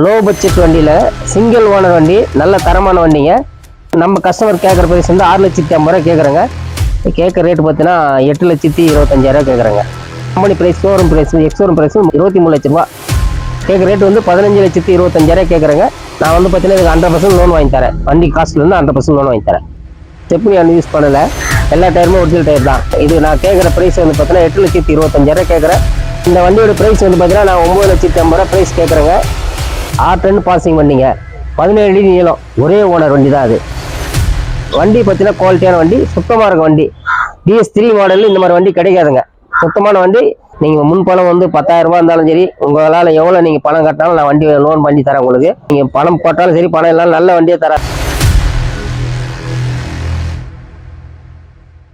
Low budget வண்டியில் single owner வண்டி நல்ல தரமான வண்டிங்க. நம்ம கஸ்டமர் கேட்குற ப்ரைஸ் வந்து ஆறு லட்சத்தி ஐம்பது ரூபா கேட்குறாங்க கேட்குற ரேட் பார்த்தீங்கன்னா எட்டு லட்சத்தி இருபத்தஞ்சாயிரம் கேட்குறேங்க company price showroom price ex showroom price இருபத்தி மூணு லட்ச ரூபா. கேட்குற ரேட் வந்து பதினஞ்சு லட்சத்தி இருபத்தஞ்சாயிரம் கேட்குறங்க நான் வந்து பார்த்தீங்கன்னா இதுக்கு ஹண்ட்ரட் பர்சன்ட் லோன் வாங்கி தரேன். வண்டி காஸ்ட்லேருந்து ஹண்ட்ரட் பர்சன்ட் லோன் வாங்கி தரேன். ஸ்டெப்னி நான் யூஸ் பண்ணலை. எல்லா டயருமே ஒரிஜினல் டயர் தான். இது நான் கேட்குற ப்ரைஸ் வந்து பார்த்தீங்கன்னா எட்டு லட்சத்தி இருபத்தஞ்சாயிரம் கேட்குறேன் இந்த வண்டியோட ப்ரைஸ் வந்து பார்த்தீங்கன்னா நான் ஒம்பது லட்சத்தி ஐம்பது ரூபா ப்ரைஸ் கேட்குறேங்க ஆறு டன் பாசிங் பண்ணிங்க பதினேழு அடி நீளம். ஒரே ஓனர் வண்டி தான் அது. வண்டி பார்த்தீங்கன்னா குவாலிட்டியான வண்டி சுத்தமாக இருக்க வண்டி. டிஎஸ் த்ரீ மாடல் இந்த மாதிரி வண்டி கிடைக்காதுங்க. சுத்தமான வண்டி நீங்கள் முன் பணம் வந்து பத்தாயிரரூபா இருந்தாலும் சரி உங்களால் எவ்வளோ நீங்கள் பணம் கட்டினாலும் நான் வண்டி லோன் பண்ணி தரேன் உங்களுக்கு. நீங்கள் பணம் போட்டாலும் சரி பணம் இல்லாமல் நல்ல வண்டியை தரேன்.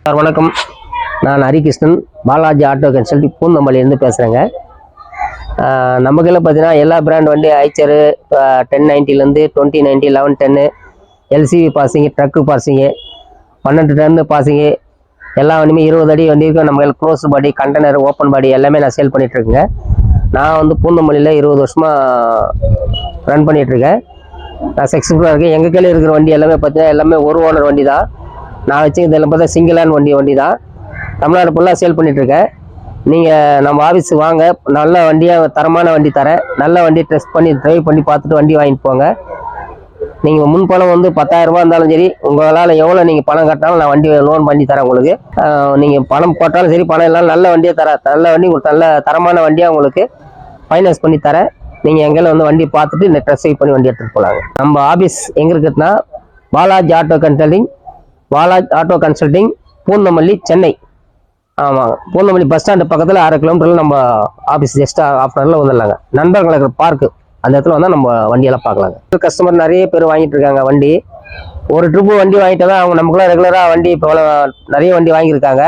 சார் வணக்கம். நான் ஹரிகிருஷ்ணன் பாலாஜி ஆட்டோ கன்சல்டி பூந்தமல்லியிலேருந்து பேசுகிறேங்க நம்ம கையில் பார்த்தீங்கன்னா எல்லா பிராண்ட் வண்டி Eicher ten நைன்ட்டிலேருந்து twenty ninety eleven ten LCV passing truck passing பன்னெண்டு டன்னு பாசிங்கு எல்லா வண்டியுமே இருபது அடி வண்டி இருக்கும். நம்ம close body container open body எல்லாமே நான் சேல் பண்ணிகிட்ருக்கேங்க நான் வந்து பூந்தமல்லியில் இருபது வருஷமாக ரன் பண்ணிகிட்ருக்கேன் நான் சக்ஸஸ்ஃபுல்லாக இருக்கேன். எங்கள் கையில் இருக்கிற வண்டி எல்லாமே பார்த்தீங்கன்னா எல்லாமே ஒரு ஓனர் வண்டி தான் நான் வச்சு இதெல்லாம் பார்த்தா சிங்கிள் ஹேண்ட் வண்டி வண்டி தான் தமிழ்நாடு ஃபுல்லாக சேல் பண்ணிகிட்ருக்கேன் நீங்கள் நம்ம ஆஃபீஸுக்கு வாங்க. நல்ல வண்டியாக தரமான வண்டி தரேன் நல்ல வண்டி டெஸ்ட் பண்ணி ட்ரைவ் பண்ணி பார்த்துட்டு வண்டி வாங்கிட்டு போங்க. நீங்கள் முன் பணம் வந்து பத்தாயிரரூபா இருந்தாலும் சரி உங்களால் எவ்வளோ நீங்கள் பணம் கட்டினாலும் நான் வண்டி லோன் பண்ணி தரேன் உங்களுக்கு. நீங்கள் பணம் போட்டாலும் சரி பணம் இல்லாமல் நல்ல வண்டியாக தரேன் நல்ல வண்டி உங்களுக்கு நல்ல தரமான வண்டியாக உங்களுக்கு ஃபைனான்ஸ் பண்ணி தரேன். நீங்கள் எங்கேயும் வந்து வண்டி பார்த்துட்டு இந்த ட்ரெஸ் பண்ணி வண்டி எடுத்துகிட்டு போகலாங்க நம்ம ஆஃபீஸ் எங்கே இருக்குதுன்னா Balaji auto consulting Balaj auto consulting Poonamallee Chennai. ஆமாம் பூந்தமல்லி பஸ் ஸ்டாண்டு பக்கத்தில் அரை கிலோமீட்டரில் நம்ம ஆஃபீஸ் ஜஸ்ட் ஆஃப் அனில் வந்துடலாங்க. நண்பர்கள் இருக்கிற பார்க்கு அந்த இடத்துல வந்தால் நம்ம வண்டியெல்லாம் பார்க்கலாங்க. கஸ்டமர் நிறைய பேர் வாங்கிட்டு இருக்காங்க வண்டி. ஒரு ட்ரிப்பு வண்டி வாங்கிட்டு தான் அவங்க நமக்குலாம் ரெகுலராக வண்டி இப்போ நிறைய வண்டி வாங்கியிருக்காங்க.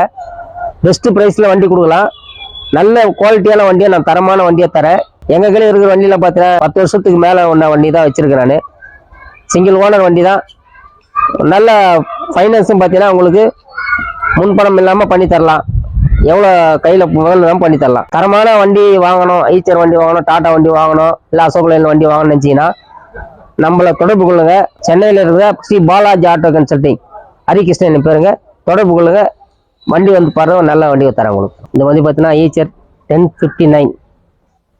பெஸ்ட்டு ப்ரைஸில் வண்டி கொடுக்கலாம். நல்ல குவாலிட்டியான வண்டியை நான் தரமான வண்டியை தரேன். எங்கள் கையில் இருக்கிற வண்டியில் பார்த்தீங்கன்னா பத்து வருஷத்துக்கு மேலே ஒன்ற வண்டி தான் வச்சுருக்கேன் நான். சிங்கிள் ஓனர் வண்டி தான். நல்ல ஃபைனான்ஸும் பார்த்தீங்கன்னா உங்களுக்கு முன்பணம் இல்லாமல் பண்ணி தரலாம். எவ்வளோ கையில் முதல்ல தான் பண்ணி தரலாம். தரமான வண்டி வாங்கணும் ஐச்சர் வண்டி வாங்கணும் டாடா வண்டி வாங்கணும் இல்லை அசோக் லைன் வண்டி வாங்கணும்னு நினச்சிங்கன்னா நம்மளை தொடர்பு கொள்ளுங்க. சென்னையில் இருக்கிற ஸ்ரீ பாலாஜி ஆட்டோ கன்சல்டிங் ஹரிகிருஷ்ணன் பேருங்க. தொடர்பு கொள்ளுங்க. வண்டி வந்து பாருங்க நல்ல வண்டியை தரேன் உங்களுக்கு. இந்த வண்டி பார்த்தீங்கன்னா Eicher ten fifty nine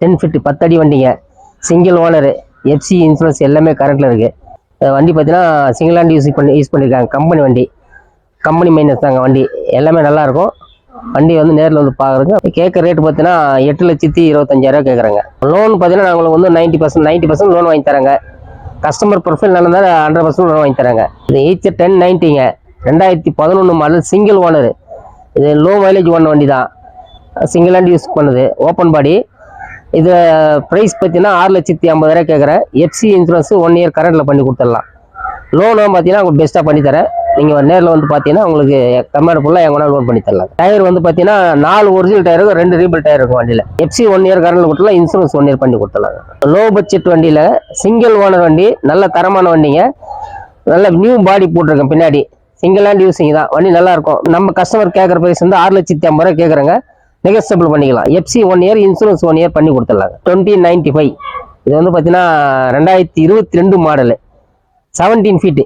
ten fifty பத்தடி வண்டிங்க. சிங்கிள் ஓனரு எஃப்சி இன்சூரன்ஸ் எல்லாமே கரண்டில் இருக்குது வண்டி பார்த்தீங்கன்னா சிங்கிள் ஹேண்ட் யூஸ் பண்ணி யூஸ் பண்ணியிருக்காங்க. கம்பெனி வண்டி. கம்பெனி மைனஸ் தாங்க வண்டி. எல்லாமே நல்லா இருக்கும். வண்டி வந்து நேரில் வந்து பார்க்குறதுக்கு கேட்குற ரேட் பார்த்தீங்கன்னா எட்டு லட்சத்தி இருபத்தஞ்சாயிரம் கேட்குறாங்க லோன் பார்த்தீங்கன்னா நாங்கள் வந்து ninety percent ninety percent loan வாங்கி தரேங்க கஸ்டமர் ப்ரொஃபைல் நல்லா இருந்தால் ஹண்ட்ரட் பர்சன்ட் லோன் வாங்கி தரேங்க இது எயிட் டென் நைன்ட்டிங்க ரெண்டாயிரத்தி பதினொன்று மாடல் சிங்கிள் ஓனர் இது லோ மைலேஜ் ஓன வண்டி தான் சிங்கிள் ஹேண்ட் யூஸ் பண்ணுது. ஓப்பன் பாடி இது ப்ரைஸ் பார்த்தீங்கன்னா ஆறு லட்சத்தி ஐம்பதாயிரம் கேட்குறேன் எஃப்சி இன்சூரன்ஸு ஒன் இயர் கரண்ட்டில் பண்ணி கொடுத்துடலாம். லோனும் பார்த்தீங்கன்னா உங்களுக்கு பெஸ்ட்டாக பண்ணி தரேன். நீங்கள் நேரில் வந்து பார்த்தீங்கன்னா உங்களுக்கு தமிழ்நாடு ஃபுல்லாக எங்கே லோன் பண்ணி தரலாம். டயர் வந்து பார்த்தீங்கன்னா நாலு ஒரிஜினல் டயர் இருக்கும் ரெண்டு ரீபிள் டயர் இருக்கும் வண்டியில். எஃப்சி ஒன் இயர் கரண்டில் கொடுத்துலாம் இன்சூரன்ஸ் ஒன் இயர் பண்ணி கொடுத்துடலாம். லோ பட்ஜெட் வண்டியில் சிங்கிள் ஓனர் வண்டி நல்ல தரமான வண்டிங்க. நல்ல நியூ பாடி போட்டிருக்கேன் பின்னாடி. சிங்கிள் ஹேண்ட் யூஸிங் தான். வண்டி நல்லா இருக்கும். நம்ம கஸ்டமர் கேட்குற பிரைஸ் வந்து ஆறு லட்சத்தி ஐம்பது ரூபா கேட்குறேங்க நெகஸ்டபிள் பண்ணிக்கலாம். FC one year insurance one year பண்ணி கொடுத்துடலாங்க. டுவெண்ட்டி நைன்ட்டி ஃபைவ் இது வந்து பார்த்தீங்கன்னா ரெண்டாயிரத்தி இருபத்தி ரெண்டு மாடலு செவன்டீன் ஃபீட்டு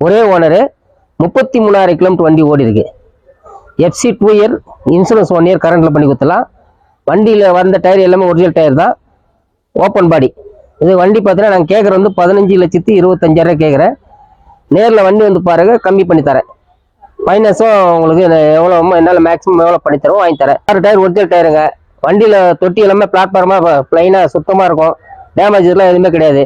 ஒரே ஓனரு முப்பத்தி மூணாயிரம் கிலோமீட்டர் வண்டி ஓடி இருக்கு FC two year insurance one year கரண்ட்டில் பண்ணி கொடுத்துலாம் வண்டியில் வந்த டயர் எல்லாமே ஒரிஜினல் டயர் தான். ஓப்பன் பாடி இது வண்டி பார்த்தீங்கன்னா நாங்கள் கேட்குற வந்து பதினஞ்சு லட்சத்தி இருபத்தஞ்சாயிரம் கேட்குறேன் நேரில் வண்டி வந்து பாருங்க கம்மி பண்ணி தரேன். ஃபைனான்ஸும் உங்களுக்கு எவ்வளோ என்னால் மேக்ஸிமம் எவ்வளோ பண்ணி தரோம் வாங்கி தரேன். ஆறு டயர் ஒரிஜினல் டயருங்க வண்டியில் தொட்டி எல்லாமே பிளாட்ஃபார்மாக ப்ளைனாக சுத்தமாக இருக்கும். டேமேஜ் இதெல்லாம் எதுவுமே கிடையாது.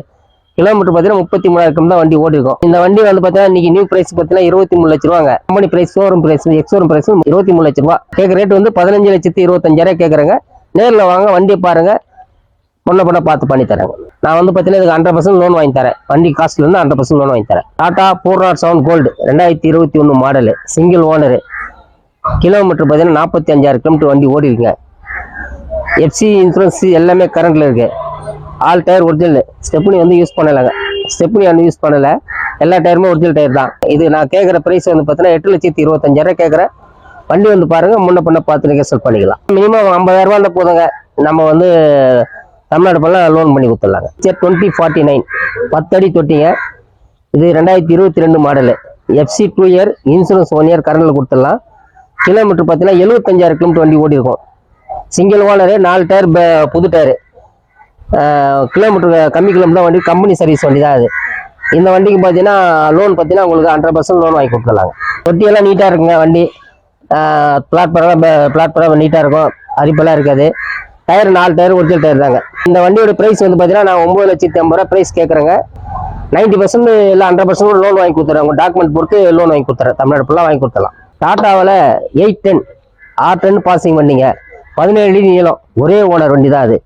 கிலோமீட்டர் பார்த்தீங்கன்னா முப்பத்தி மூணாயிரம் தான் வண்டி ஓடிருக்கும். இந்த வண்டி வந்து பார்த்தீங்கன்னா இன்னைக்கு நியூ பிரைஸ் பார்த்தீங்கன்னா இருபத்தி மூணு லட்ச ரூபாங்க. Company price showroom price ex showroom price இருபத்தி மூணு லட்ச ரூபா கேட்க ரேட் வந்து பதினஞ்சு லட்சத்தி இருபத்தஞ்சாயிரம் கேட்குறேங்க. நேரில் வாங்க வண்டியை பாருங்க. பொண்ணை பொண்ணை பார்த்து பண்ணி தரேங்க. நான் வந்து பார்த்தீங்கன்னா இதுக்கு ஹண்ட்ரட் பர்சன்ட் லோன் வாங்கி தரேன். வண்டி காஸ்ட்லேருந்து ஹண்ட்ரட் பர்சன்ட் லோன் வாங்கி தரேன். Tata four nought seven gold ரெண்டாயிரத்தி இருபத்தி ஒன்று மாடலு சிங்கிள் ஓனரு கிலோமீட்டர் பார்த்தீங்கன்னா நாற்பத்தி அஞ்சாயிரம் கிலோமீட்டர் வண்டி ஓடிருங்க எஃப்சி இன்சூரன்ஸ் எல்லாமே கரண்டில் இருக்குது ஆல் டயர் ஒரிஜினல். ஸ்டெப்னி வந்து யூஸ் பண்ணலைங்க. ஸ்டெப்னி வந்து யூஸ் பண்ணலை. எல்லா டயருமே ஒரிஜினல் டயர் தான். இது நான் கேட்குற ப்ரைஸ் வந்து பார்த்தீங்கன்னா எட்டு லட்சத்தி இருபத்தஞ்சாயிரம் கேட்குறேன் வண்டி வந்து பாருங்கள் முன்ன பண்ண பார்த்து நெகசல் பண்ணிக்கலாம். மினிமம் ஐம்பதாயிரம் ரூபா இருந்தால் போதுங்க. நம்ம வந்து தமிழ்நாடு பண்ணலாம் லோன் பண்ணி கொடுத்துடலாங்க. சரி டுவெண்ட்டி ஃபார்ட்டி நைன் பத்தடி தொட்டிங்க. இது ரெண்டாயிரத்தி இருபத்தி ரெண்டு model FC two year insurance one year கரண்டில் கொடுத்துடலாம். கிலோமீட்டர் பார்த்தீங்கன்னா எழுபத்தஞ்சாயிரம் கிலோமீட்டர் வண்டி ஓடி இருக்கும் சிங்கிள் ஓனரு நாலு டயர் புது டயரு. கிலோமீட்டர் கம்மி கிலோமீட்டர் வண்டி கம்பெனி சர்வீஸ் வண்டி தான் அது. இந்த வண்டிக்கு பார்த்தீங்கன்னா லோன் பார்த்தீங்கன்னா உங்களுக்கு ஹண்ட்ரட் பர்சன்ட் லோன் வாங்கி கொடுத்துடலாங்க. தொட்டியெல்லாம் நீட்டாக இருக்குங்க வண்டி. பிளாட்ஃபார்ம் பிளாட்ஃபார்ம் நீட்டாக இருக்கும். அரிப்பெல்லாம் இருக்காது. டயர் நாலு டயர் ஒரிஜினல் டயர் தாங்க. இந்த வண்டியோட ப்ரைஸ் வந்து பார்த்தீங்கன்னா நான் ஒம்பது லட்சத்தி ஐம்பது ரூபா ப்ரைஸ் கேட்குறேங்க நைன்ட்டி பர்சன்ட் இல்லை ஹண்ட்ரட் பர்சன்ட் லோன் வாங்கி கொடுத்துறேன். உங்கள் டாக்குமெண்ட் பொறுத்து லோன் வாங்கி கொடுத்துறேன். தமிழ்நாடு ஃபுல்லாக வாங்கி கொடுத்துடலாம். டாட்டாவில் eight ten R ten passing வண்டிங்க. பதினேழு அடி நீளம். ஒரே ஓனர் வண்டி தான் அது.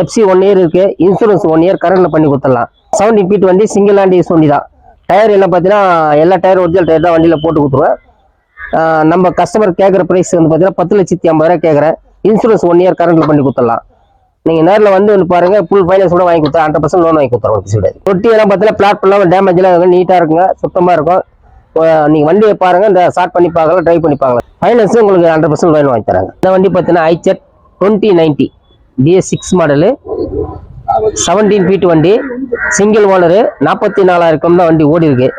எஃப்சி ஒன் இயர் இருக்கு. இன்சூரன்ஸ் ஒன் இயர் கரண்டில் பண்ணி கொடுத்துடலாம். செவன்டி ஃபீட் வண்டி சிங்கிள் ஹேண்ட் யூஸ் வண்டி தான். டயர் எல்லாம் பார்த்தீங்கன்னா எல்லா டயர் ஒரிஜினல் டயர் தான் வண்டியில் போட்டு கொடுத்துருவேன். நம்ம கஸ்டமர் கேட்குற ப்ரைஸ் வந்து பார்த்தீங்கன்னா பத்து லட்சத்தி ஐம்பது ரூபா கேட்குறேன் இன்சூரன்ஸ் ஒன் இயர் கரண்டில் பண்ணி கொடுத்துடலாம். நீங்கள் நேரில் வந்து வந்து பாருங்க ஃபுல் ஃபைனான்ஸ் கூட வாங்கி கொடுத்தா ஹண்ட்ரட் பர்சன்ட் லோன் வாங்கி கொடுத்துருவோம் சொல்லிட்டு தொட்டி எல்லாம் பார்த்தீங்கன்னா பிளாட் பண்ணலாம் டேமேஜ்லாம் எல்லாம் நீட்டாக இருக்குங்க. சுத்தமாக இருக்கும். நீங்கள் வண்டியை பாருங்க இந்த ஸ்டார்ட் பண்ணி பார்க்கலாம் ட்ரை பண்ணி பார்க்கலாம். ஃபைனான்ஸும் உங்களுக்கு ஹண்ட்ரட் பர்சன்ட் லோன் வாங்கி தராங்க. இந்த வண்டி பார்த்தீங்கன்னா Eicher twenty ninety BS six model seventeen feet வண்டி சிங்கிள் ஓனரு நாற்பத்தி நாலாயிரம் தான் வண்டி ஓடி இருக்கு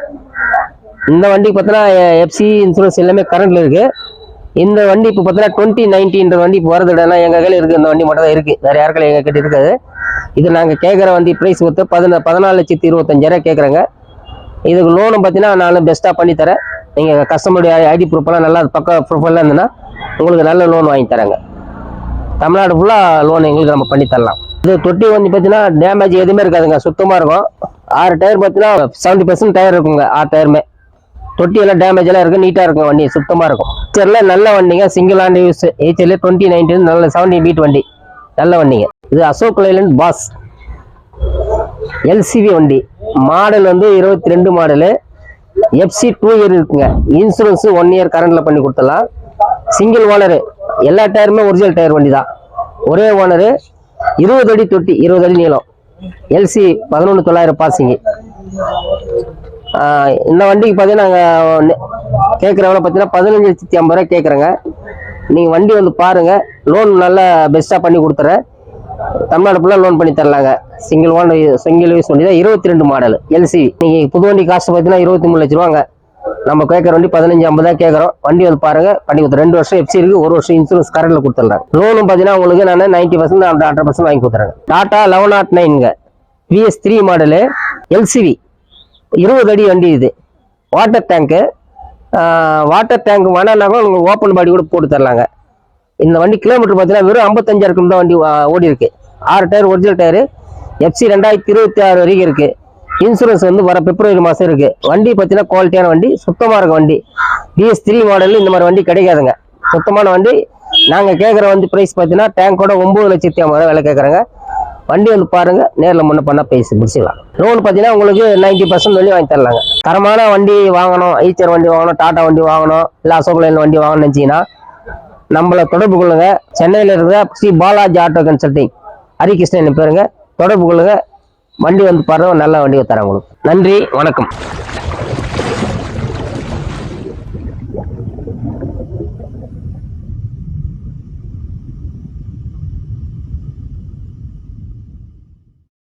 இந்த வண்டிக்கு பார்த்தீங்கன்னா எஃப்சி இன்சூரன்ஸ் எல்லாமே கரண்டில் இருக்குது இந்த வண்டி இப்போ பார்த்தீங்கன்னா டுவெண்ட்டி நைன்டின்ற வண்டி இப்போ வரது இல்லைன்னா எங்கள் கையில் இருக்குது இந்த வண்டி மட்டும் தான் இருக்குது வேறு யார் கையில் எங்கள் கிட்ட இருக்காது. இது நாங்கள் கேட்குற வண்டி ப்ரைஸ் கொடுத்து பதின பதினாலு லட்சத்தி இருபத்தஞ்சாயிரம் கேட்குறேங்க. இதுக்கு லோனும் பார்த்தீங்கன்னா நானும் பெஸ்ட்டாக பண்ணித்தரேன். நீங்கள் கஸ்டமருடைய ஐடி ப்ரூஃபெல்லாம் நல்லா பக்க ப்ரூஃபெல்லாம் இருந்ததுன்னா உங்களுக்கு நல்ல லோன் வாங்கி தரேங்க. தமிழ்நாடு ஃபுல்லாக லோன் எங்களுக்கு நம்ம பண்ணி தரலாம். இது தொட்டி வந்து பார்த்தீங்கன்னா டேமேஜ் எதுவுமே இருக்காதுங்க. சுத்தமாக இருக்கும். ஆறு டயர் பார்த்தீங்கன்னா செவன்ட்டி பர்சன்ட் டயர் இருக்குங்க. ஆறு டயருமே தொட்டி எல்லாம் டேமேஜ் எல்லாம் இருக்கும் நீட்டாக இருக்கும் வண்டி. சுத்தமாக இருக்கும். ஹெச்ஆர்ல நல்ல வண்டிங்க. சிங்கிள் ஹேண்ட் யூஸ் ஹெச்ஆர்ல டுவெண்ட்டி நைன்டீன் நல்ல செவன்டி பீட் வண்டி. நல்ல வண்டிங்க. இது அசோக் லைலண்ட் பாஸ். எல்சிவி வண்டி. மாடல் வந்து இருபத்தி ரெண்டு மாடலு எஃப்சி டூ இயர் இருக்குங்க. இன்சூரன்ஸு ஒன் இயர் கரண்டில் பண்ணி கொடுத்துடலாம். சிங்கிள் ஓனரு எல்லா டயருமே ஒரிஜினல் டயர் வண்டி தான் ஒரே ஓனரு இருபது அடி தொட்டி இருபது அடி நீளம். எல்சி பதினொன்று தொள்ளாயிரம் பாசிங்க இந்த வண்டிக்கு பார்த்தீங்கன்னா நாங்கள் கேட்குறவங்கள பார்த்தீங்கன்னா பதினஞ்சு லட்சத்தி ஐம்பது ரூபா கேட்குறேங்க நீங்கள் வண்டி வந்து பாருங்கள் லோன் நல்லா பெஸ்ட்டாக பண்ணி கொடுத்துறேன். தமிழ்நாடு ஃபுல்லாக லோன் பண்ணி தரலாங்க. சிங்கிள் ஓன் சிங்கிள் யூஸ் வண்டி தான் இருபத்தி ரெண்டு மாடல் எல்சி நீங்கள் புது வண்டி காசு பார்த்தீங்கன்னா இருபத்தி மூணு லட்ச ரூபாங்க. நம்ம கேட்குற வண்டி பதினஞ்சு ஐம்பது தான் கேட்குறோம். வண்டி வந்து பாருங்க பண்ணி கொடுத்து ரெண்டு வருஷம் எஃப்சி இருக்கு ஒரு வருஷம் இன்சூரன்ஸ் கரண்ட்ல கொடுத்துட்றேன் லோனும் பார்த்தீங்கன்னா உங்களுக்கு நான் நைன்ட்டி பர்சன்ட் ஹண்ட்ரட் பர்சன்ட் வாங்கி கொடுத்துறேன். டாடா லெவன் நாட் நைனுங்க விஎஸ் த்ரீ மாடலு எல்சிவி இருபது அடி வண்டி இது. வாட்டர் டேங்க்கு வாட்டர் டேங்க் வேணான்னாலும் உங்களுக்கு ஓப்பன் பாடி கூட போட்டு தரலாங்க. இந்த வண்டி கிலோமீட்டர் பார்த்தீங்கன்னா வெறும் ஐம்பத்தஞ்சாயிரம் தான் வண்டி ஓடி இருக்கு ஆறு டயர் ஒரிஜினல் டயரு எஃப்சி ரெண்டாயிரத்தி இருபத்தி ஆறு வரைக்கும் இருக்குது இன்சூரன்ஸ் வந்து வர பிப்ரவரி மாதம் இருக்குது வண்டி பார்த்தீங்கன்னா குவாலிட்டியான வண்டி சுத்தமாக இருக்க வண்டி. பிஎஸ் த்ரீ மாடலில் இந்த மாதிரி வண்டி கிடைக்காதுங்க. சுத்தமான வண்டி. நாங்கள் கேட்குற வந்து ப்ரைஸ் பார்த்தீங்கன்னா டேங்கோட ஒம்பது லட்சத்தி ஐம்பது ரூபா விலை கேட்குறாங்க வண்டி வந்து பாருங்கள் நேரில் முன்ன பண்ணால் பேசி முடிச்சுக்கலாம். லோன் பார்த்தீங்கன்னா உங்களுக்கு நைன்டி பர்சன்ட் வண்டி வாங்கி தரலாங்க. தரமான வண்டி வாங்கணும் ஐச்சர் வண்டி வாங்கணும் டாடா வண்டி வாங்கணும் இல்லை அசோக் லைன் வண்டி வாங்கணும்னு நினச்சிங்கன்னா நம்மளை தொடர்பு கொள்ளுங்க. சென்னையில் இருக்கிற ஸ்ரீ பாலாஜி ஆட்டோ கன்சல்டிங் ஹரிகிருஷ்ணன் பேருங்க. தொடர்பு கொள்ளுங்க. வண்டி வந்து பாருங்க நல்ல வண்டி தரேன் உங்களுக்கு. நன்றி வணக்கம்.